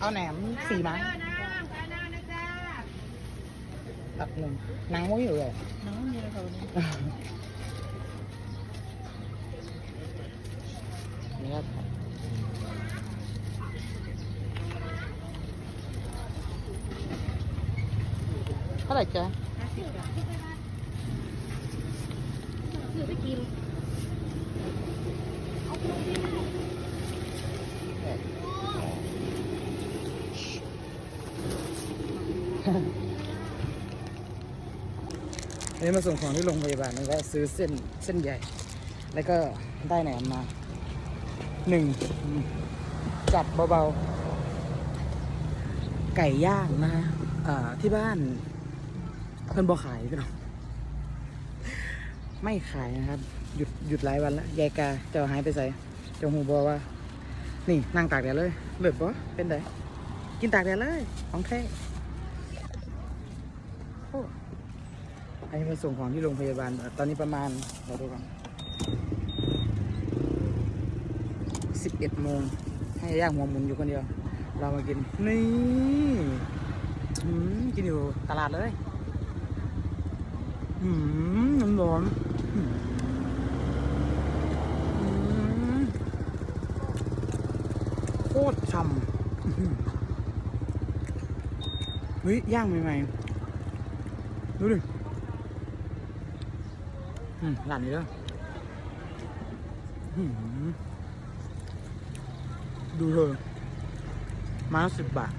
เอาแหนมสี่ไม้เด้อนะไปหน้านะจ๊ะตักหนึ่งหนังไม่อยู่เลยน้องมีอะไรเขาเนี่ยนี่ก็เท่าไหร่จ๊ะห้าสิบบาทซื้อไปกิน อั นนี้มาส่งของที่โรงพยาบาลแล้วก็ซื้อเส้นเส้นใหญ่ แล้วก็ได้แหนมมาหนึ่งจัดเบาๆ ไก่ย่างนะะอ่าที่บ้านเพื่อนบอขายพี่น้องไม่ขายนะครับ หยุดหยุดหลายวันแล้วยายกาจะหายไปใส่จะหูบอว่า นี่นั่งตากแดดเลยเลือดปะเป็นไงกินตากแดดเลยของแท้ อ้อันนี้มาส่งของที่โรงพยาบาล ตอนนี้ประมาณเดี๋ยวดูกันสิบเอ็ดโมง ให้ย่างหัวหมุนอยู่คนเดียว เรามากิน นี่อืมกินอยู่ตลาดเลยอืมน้ำร้อนอืมโคตรฉ่ำเฮ้ยย่างใหม่ๆ ดูดิอืมร้านนี้เด้ออื้อหือดูเถอะมาสิบบาท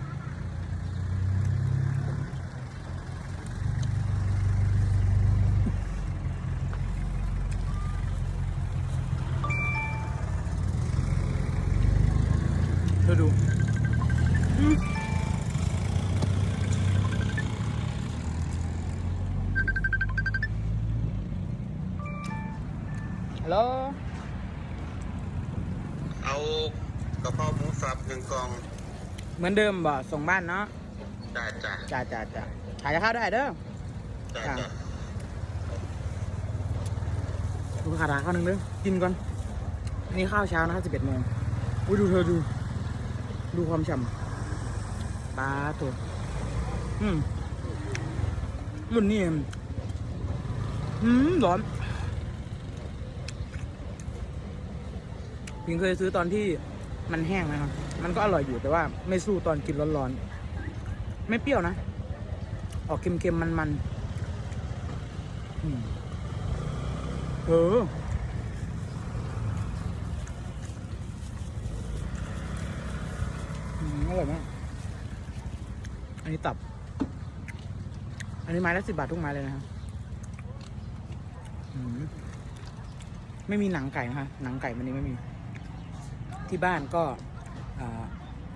เธอดู ฮัลโหล เอากระเพราหมูสับหนึ่งกล่องเหมือนเดิมบ่ส่งบ้านเนาะได้จ้ะจ้าจ้าจ้าขายข้าวได้เด้อได้จ้ะจ้ะดูขาดาข้าวหนึ่งเด้อกินก่อนนี่ข้าวเช้านะครับสิบเอ็ดโมงอุ้ยดูเธอดู ดูความฉ่ำปลาตัวอืมรุ่นนี้อืมร้อน พิงเคยซื้อตอนที่มันแห้งนะครับ มันก็อร่อยอยู่แต่ว่าไม่สู้ตอนกินร้อนๆ ไม่เปรี้ยวนะ ออกเค็มๆ มันๆอืมเอออืมอร่อยมากอันนี้ตับ อันนี้ไม้ละสิบบาททุกไม้เลยนะครับไม่มีหนังไก่นะคะหนังไก่มันนี้ไม่มี ที่บ้านก็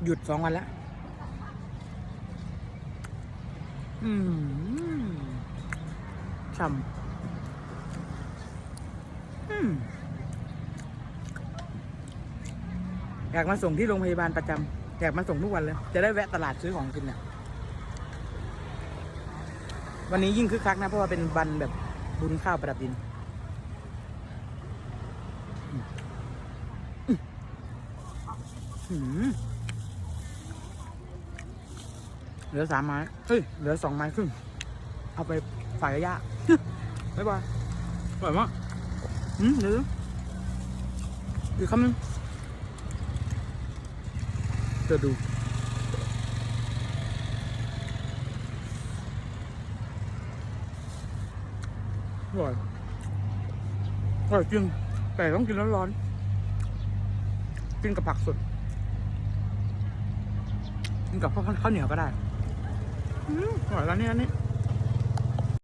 หยุดสองวันแล้วอืมฉ่ำอืมอยากมาส่งที่โรงพยาบาลประจำอยากมาส่งทุกวันเลย จะได้แวะตลาดซื้อของกินเนี่ยวันนี้ยิ่งคึกคักนะ เพราะว่าเป็นวันแบบบุญข้าวประดับดินอืมอืม เหลือสามไม้เอ้ย เหลือสองไม้ครึ่ง เอาไปฝ่ายย่าบ๊ายบายอร่อยมากอืมเดี๋ยวอีกคำนึงจะดูอร่อยอร่อยจริงแต่ต้องกินร้อนๆกินกับผักสด กินกับข้าวข้าวเหนียวก็ได้อืมอร่อยแล้วนี่อันนี้